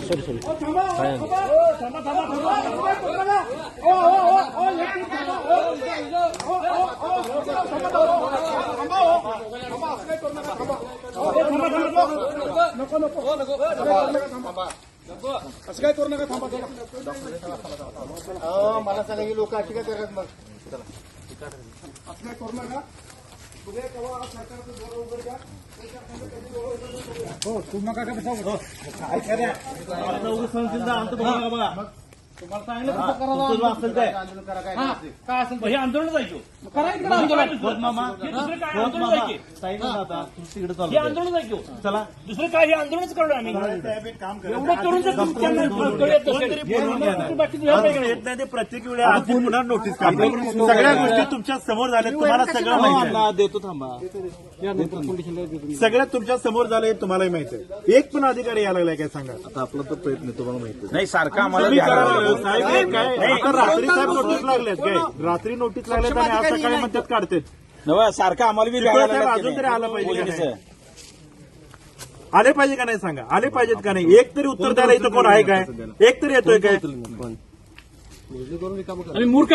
Sorry sorry असं काय करू नका थांबा अहो, मला सांगा की लोक अशी काय करतात मग असं काय करू नका हो तू नका का बसा काय करा? तुम्हाला सांगितलं कसं करायला आंदोलन करा काय हा, करायचं. काय असेल हे आंदोलन जायचो करा इकडे आंदोलन? हे दुसरं काय आंदोलन जायचे हे आंदोलन जायचो चला. दुसरं काय? हे आंदोलनच करणार आम्ही. एवढं करून जर तुमच्या कळत नसेल, बाकी तुझ्या काय करायचं? ते प्रत्येक पुन्हा नोटीस सगळ्या गोष्टी तुमच्यासमोर झाल्या तुम्हाला सगळं माहिती आहे. देतो थांबा? सगळ्या तुमच्यासमोर झालंय तुम्हालाही माहिती आहे. एक पण अधिकारी यायला लागलाय काय सांगा? आता आपला तो प्रयत्न तुम्हाला माहिती आहे. नाही सारखं आम्हाला तुम्ही द्यायला करा, लागलं. साहेब, हे काय? आता रात्री साहेब नोटीस लागल्यात काय? रात्री नोटीस लागल्यात आणि आज सकाळी म्हणतात काढतात. नव्ह, सारखं आम्हाला बी साहेब की अजून तरी? आलं पाहिजे का. आले पाहिजे का नाही सांगा? आले पाहिजेत का नाही? एक तरी उत्तर द्यायला इथं कोण आहे काय? एक तरी येतोय काय? आणि मूर्ख